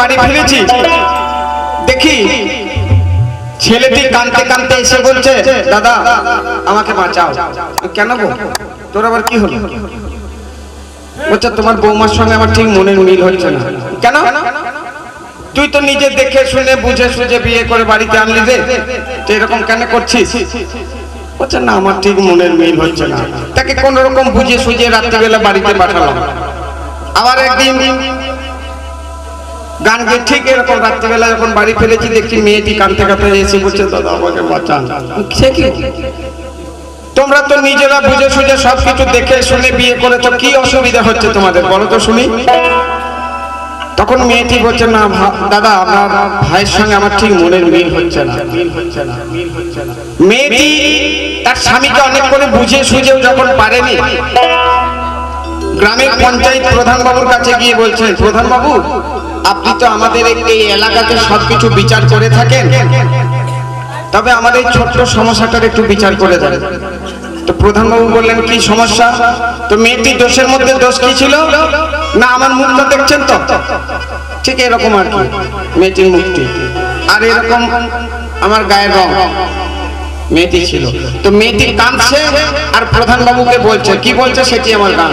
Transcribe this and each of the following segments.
বাড়ি ফিরেছি দেখি। ছেলেটি কানতে কানতে এসে বলছে, দাদা, আমাকে বাঁচাও। কেন গো? তোর আবার কি হলো? বলছে, তোমার বৌমার সঙ্গে আমার ঠিক মনের মিল হচ্ছে না। কেন? তুই তো নিজে দেখে শুনে, বুঝে সুঝে বিয়ে করে বাড়িতে আনলি তো এরকম কেন করছিস? বলছে, না, আমার ঠিক মনের মিল হচ্ছে না। তাকে কোন রকম বুঝে সুঝে রাত্রিবেলা বাড়িতে পাঠালাম। আবার একদিন গান গিয়ে ঠিক এরকম রাত্রিবেলা যখন বাড়ি ফেলেছি দেখছি মেয়েটি কানতে কানতে এসে বলছে, দাদা, আমাকে বাঁচান। সে কি? তোমরা তো নিজেরা বুঝে সুঝে সবকিছু দেখে শুনে বিয়ে করে তো কি অসুবিধা হচ্ছে তোমাদের? বলো তো শুনি। তখন মেয়েটি বলছে, না দাদা, আপনার ভাইয়ের সঙ্গে আমার ঠিক মনের মিল হচ্ছে না। মেয়েটি তার স্বামীকে অনেক করে বুঝে সুঝেও যখন পারেনি, গ্রামের পঞ্চায়েত প্রধান বাবুর কাছে গিয়ে বলছেন প্রধান বাবু আপনি তো আমাদের এই- এলাকাতে সবকিছু বিচার করে থাকেন। তবে আমাদের ছোট্ট সমস্যাটার একটু বিচার করে দেন। তো প্রধানবাবু বললেন, কি সমস্যা? তো মেয়েটি দোষের মধ্যে দোষ কি ছিল? না, আমার মুখটা দেখছেন তো? ঠিক এরকম আর কি, মেয়েটির মুক্তি আর এরকম আমার গায়ের রং মেয়েটি ছিল। তো মেয়েটি কাঁদছে আর প্রধানবাবুকে বলছে, কি বলছে সেটি আমার গান।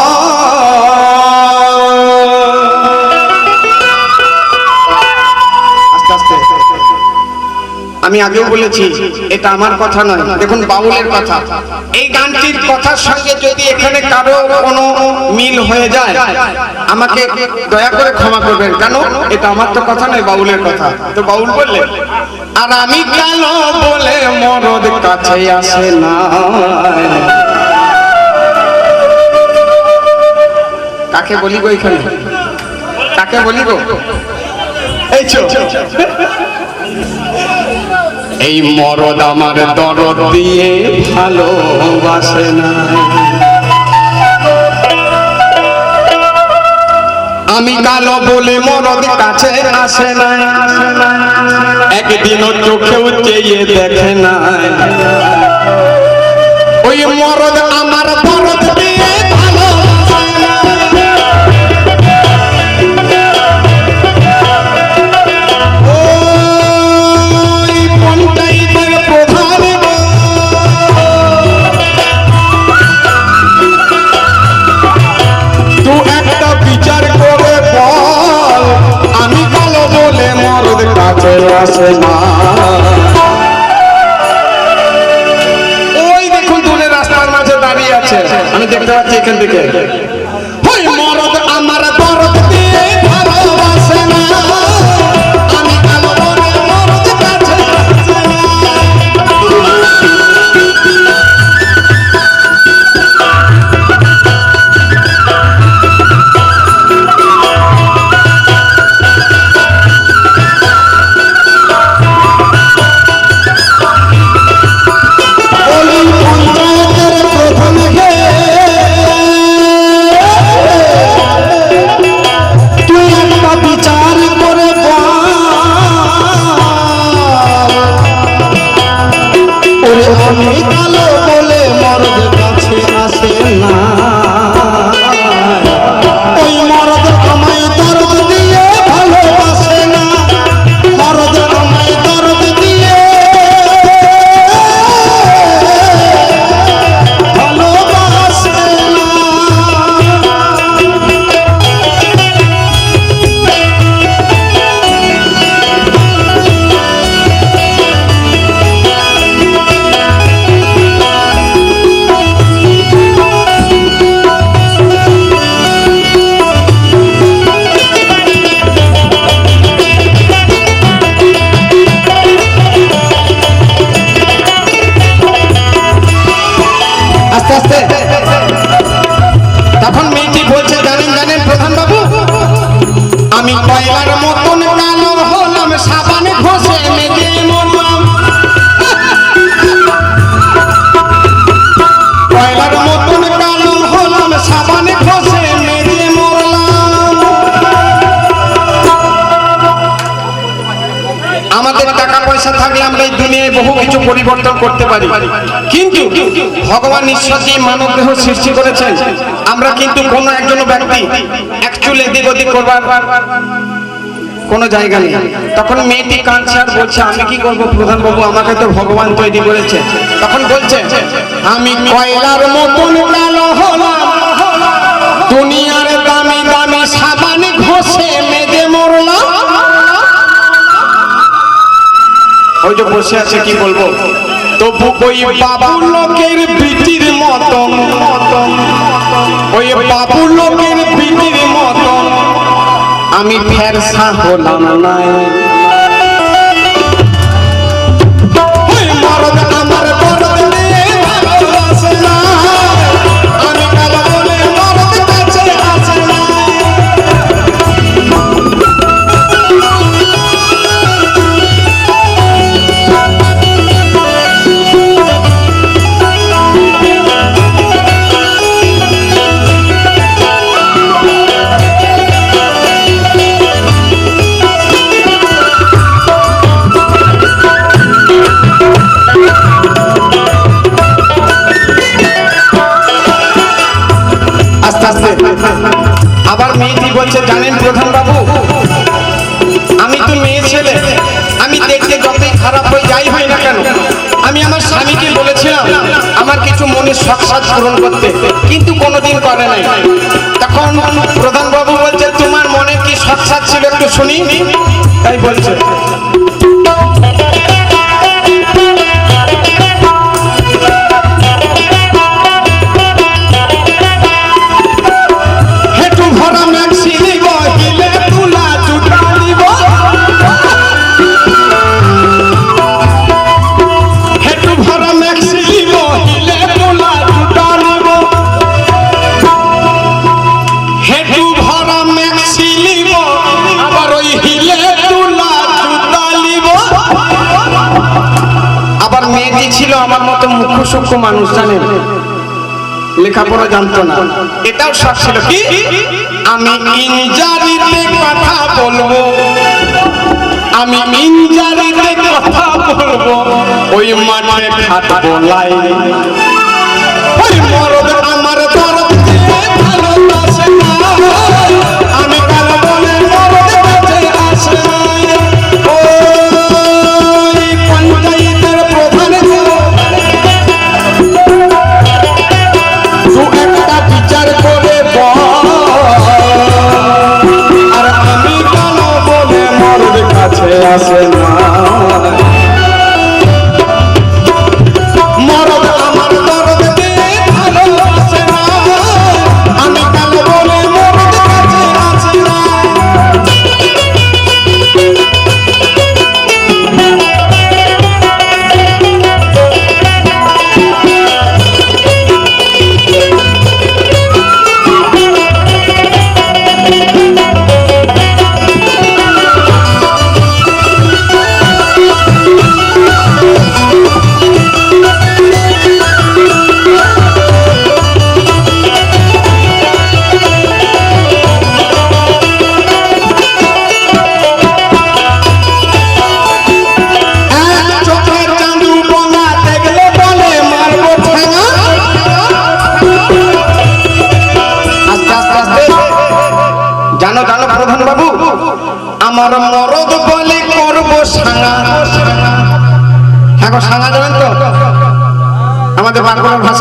আগেও বলেছি, এটা আমার কথা নয়। দেখুন, বাউলের কথা। এই গানটির কথার সঙ্গে যদি এখানে কারও কোনো মিল হয়ে যায়, আমাকে দয়া করে ক্ষমা করবেন। কেন? এটা আমার তো কথা নয়, বাউলের কথা। তো বাউল বললেন আর আমি কালো বলে মরদ কাছে আসে না? কাকে বলিব এখানে? কাকে বলিব? এই চো এই মরদ আমার দরদ দিয়ে ভালোবাসে না। আমি কালো বলে মরদ কাছে আসে না। একদিনও চোখেও চেয়ে দেখে না। ওই মরদ ওই দেখুন দূরে রাস্তার মাঝে দাঁড়িয়ে আছে। আমি দেখতে পাচ্ছি এখান থেকে। ચોખ્ખી বহু কিছু পরিবর্তন করতে পারি। কিন্তু ভগবান ঈশ্বর যে মানব দেহ সৃষ্টি করেছেন। আমরা কিন্তু কোনো একজন ব্যক্তি একচুল এদিক ওদিক করবার কোনো জায়গা নেই। তখন মেয়েটি কাঁদছে আর বলছে, আমি কি করব প্রধান বাবু আমাকে তো ভগবান তৈরি করেছে। তখন বলছে, আমি কয়লার মতন কালো কি বলব? তবু ওই বাবু লোকের বিটির মতন, ওই বাবু লোকের বিটির মতন, আমি ফেরসা হলাম না। কিছু মনের সাক্ষাৎ পূরণ করতে। কিন্তু কোনোদিন করে নাই। তখন প্রধান বাবু বলছে তোমার মনে কি সাক্ষাৎ ছিল একটু শুনি? তাই বলছে মেয়েটি ছিল আমার মতো মুখ্য সূক্ষ্ম মানুষ জানেন? লেখাপড়া জানতো না। এটাও শখ ছিল কি? আমি ইনজারিতে কথা বলব। আমি ইনজারিতে কথা বলব। ওই মাঠে খাটবো লাই ওই মরদ কাছে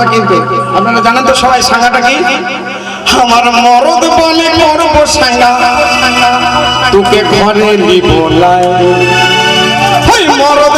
আছে কিন্তু। আপনারা জানেন তো সবাই সাঙ্গাটা কি? আমার মরদ বলে মরব সাঙ্গা। তোকে ঘরে নিব লাই। মরদ